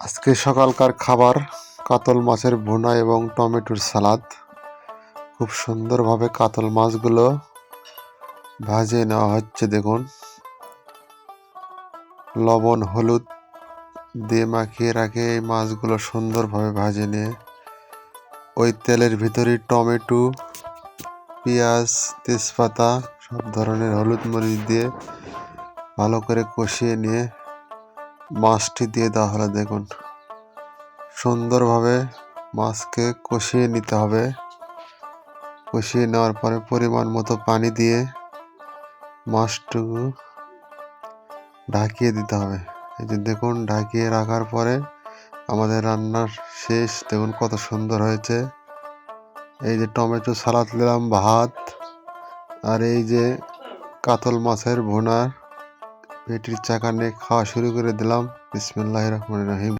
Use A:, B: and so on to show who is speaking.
A: আজকে সকালকার খাবার, কাতল মাছের ভুনা এবং টমেটোর সালাদ। খুব সুন্দরভাবে কাতল মাছগুলো ভাজিয়ে নেওয়া হচ্ছে, দেখুন। লবণ, হলুদ দিয়ে মাখিয়ে রাখে এই মাছগুলো সুন্দরভাবে ভাজে নিয়ে। ওই তেলের ভিতরে টমেটো, পেঁয়াজ, তেজপাতা, সব ধরনের হলুদ মরিচ দিয়ে ভালো করে কষিয়ে নিয়ে মাছটি দিয়ে দেওয়া হলো, দেখুন। সুন্দরভাবে মাছকে কষিয়ে নিতে হবে। কষিয়ে নেওয়ার পরে পরিমাণ মতো পানি দিয়ে মাছটুকু ঢাকিয়ে দিতে হবে। এই যে দেখুন, ঢাকিয়ে রাখার পরে আমাদের রান্নার শেষ, দেখুন কত সুন্দর হয়েছে। এই যে টমেটো সালাদ দিলাম, ভাত, আর এই যে কাতল মাছের ভুনা। পেটির চাকা নিয়ে খাওয়া শুরু করে দিলাম। বিসমুল্লাহ রহমান রহিম।